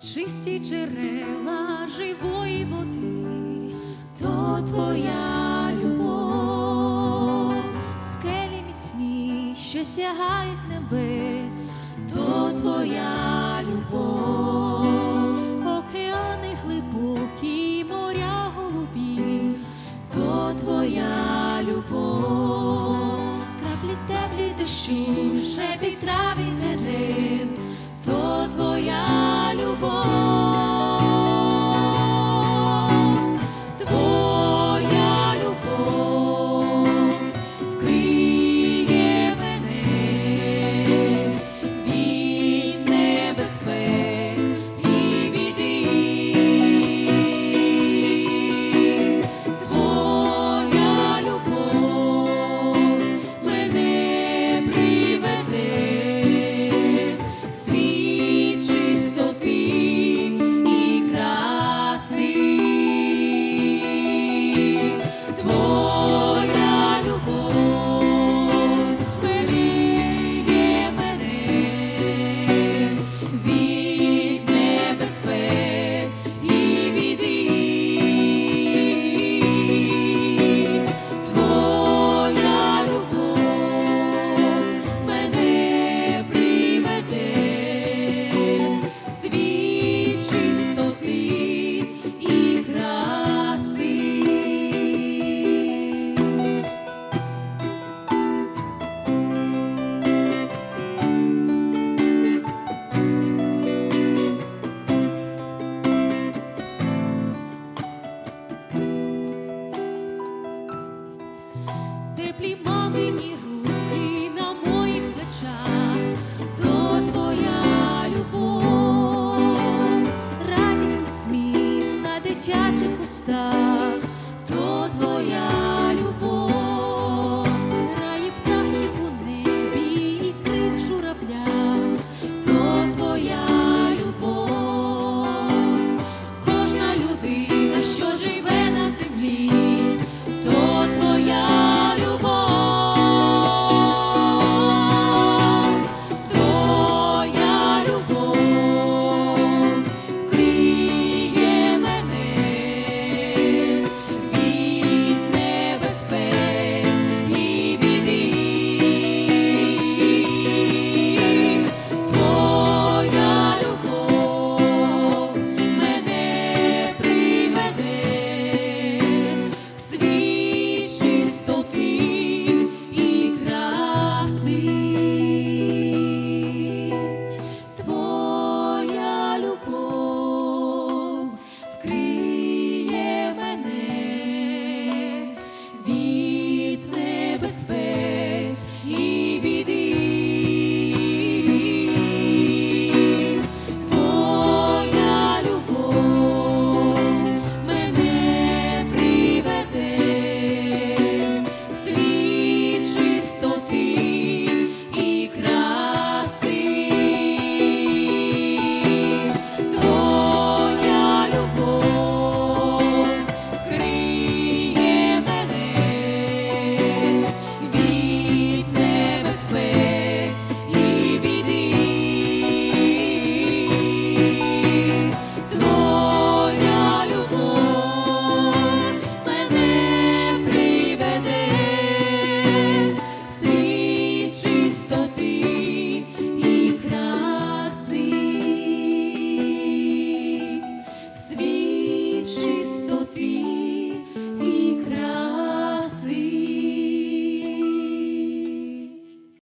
чисті джерела живої води, то твоя любов, скелі міцні, що сягають небес, то твоя любов, океани глибокі, моря голубі, то твоя любов, краплі теплі душі, шепіт траві не 波